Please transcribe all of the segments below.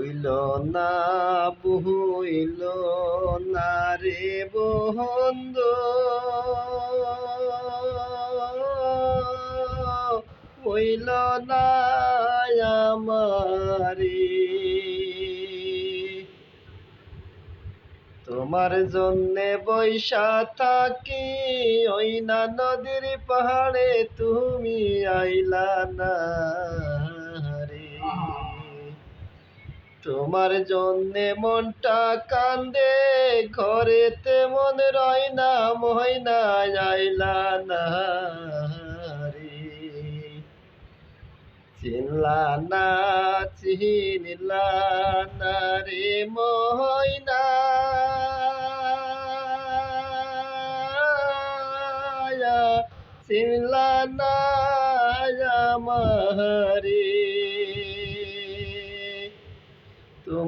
হইল না হইল না রে বন্ধ। হইল না আমারি। তোমার জন্যে বৈশা থাকি, ওই না নদীর পাহাড়ে তুমি আইলা না। তোমার জন্যে মনটা কান্দে, ঘরেতে মন রয় না ময়না আইলা না চিনলা না, চিনিলা না রে ময়না। চিনলা না আমারে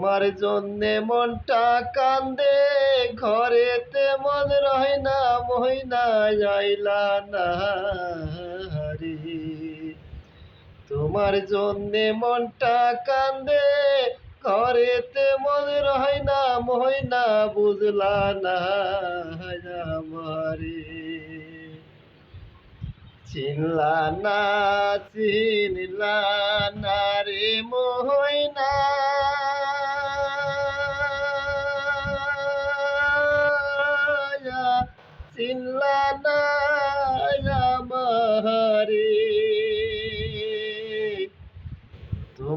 তোমার জন্যে মনটা কান্দে, ঘরেতে মন রয় না মহিনা যাইলা না রে তোমার জন্যে মনটা কান্দে, ঘরেতে মন রয় না, মহিনা বুঝলা না আমারে চিনলা না চিনলা না রে মহিনা।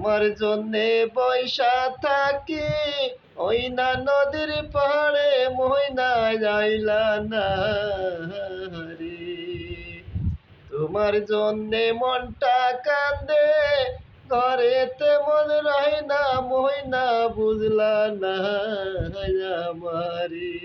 তোমার জন্যে বৈশা থাকি। ওই না নদীর পাহাড়ে মহিনা যাইলা না রে। তোমার জন্যে মনটা কান্দে, ঘরেতে মন রয় না মহিনা বুঝলা না আমারি